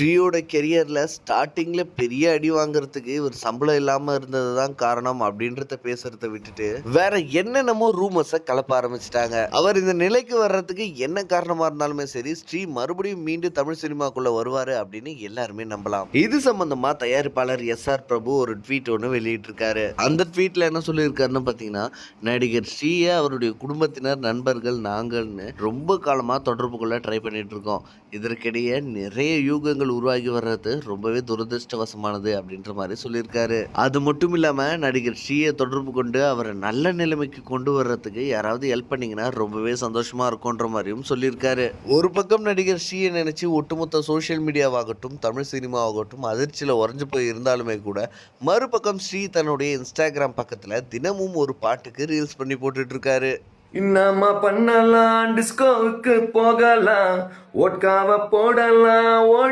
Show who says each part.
Speaker 1: ஸ்ரீயோட கெரியரில் ஸ்டார்டிங்கில் பெரிய அடி வாங்குறதுக்கு இவர் சம்பளம் இல்லாமல் இருந்தது தான் காரணம் அப்படின்றத பேசுறத விட்டுட்டு வேற என்னென்னமோ ரூமர்ஸை கலப்ப ஆரம்பிச்சிட்டாங்க. அவர் இந்த நிலைக்கு வர்றதுக்கு என்ன காரணமாக இருந்தாலுமே சரி ஸ்ரீ மறுபடியும் மீண்டும் தமிழ் சினிமாக்குள்ள வருவார் அப்படின்னு எல்லாருமே நம்பலாம். இது சம்பந்தமா தயாரிப்பாளர் எஸ் ஆர் பிரபு ஒரு ட்வீட் ஒன்று வெளியிட்டிருக்காரு. அந்த ட்வீட்டில் என்ன சொல்லியிருக்காருன்னு பார்த்தீங்கன்னா நடிகர் ஸ்ரீயை அவருடைய குடும்பத்தினர் நண்பர்கள் நாங்கள்னு ரொம்ப காலமாக தொடர்பு கொள்ள ட்ரை பண்ணிட்டு இருக்கோம். இதற்கிடையே நிறைய யூகங்கள் உருவாகி வர்றது ரொம்பவே துரதிருஷ்டவசமானது அப்படின்ற மாதிரி சொல்லியிருக்காரு. அது மட்டும் இல்லாம நடிகர் ஸ்ரீயை தொடர்பு கொண்டு அவரை நல்ல நிலைமைக்கு கொண்டு வர்றதுக்கு யாராவது ஹெல்ப் பண்ணீங்கன்னா ரொம்பவே சந்தோஷமா இருக்கும்ன்ற மாதிரியும் சொல்லியிருக்காரு. ஒரு பக்கம் நடிகர் ஸ்ரீயை நினைச்சு ஒட்டுமொத்த சோஷியல் மீடியாவாகட்டும் தமிழ் சினிமாவாகட்டும் அதிர்ச்சியில் உறைஞ்சு போய் இருந்தாலுமே கூட மறுபக்கம் ஸ்ரீ தன்னுடைய இன்ஸ்டாகிராம் பக்கத்துல தினமும் ஒரு பாட்டுக்கு ரீல்ஸ் பண்ணி போட்டுட்டு இருக்காரு
Speaker 2: இன்னமா பண்ணலாம் டிஸ்கோவுக்கு போகலாம் ஓட்காவ போடலாம் ஓ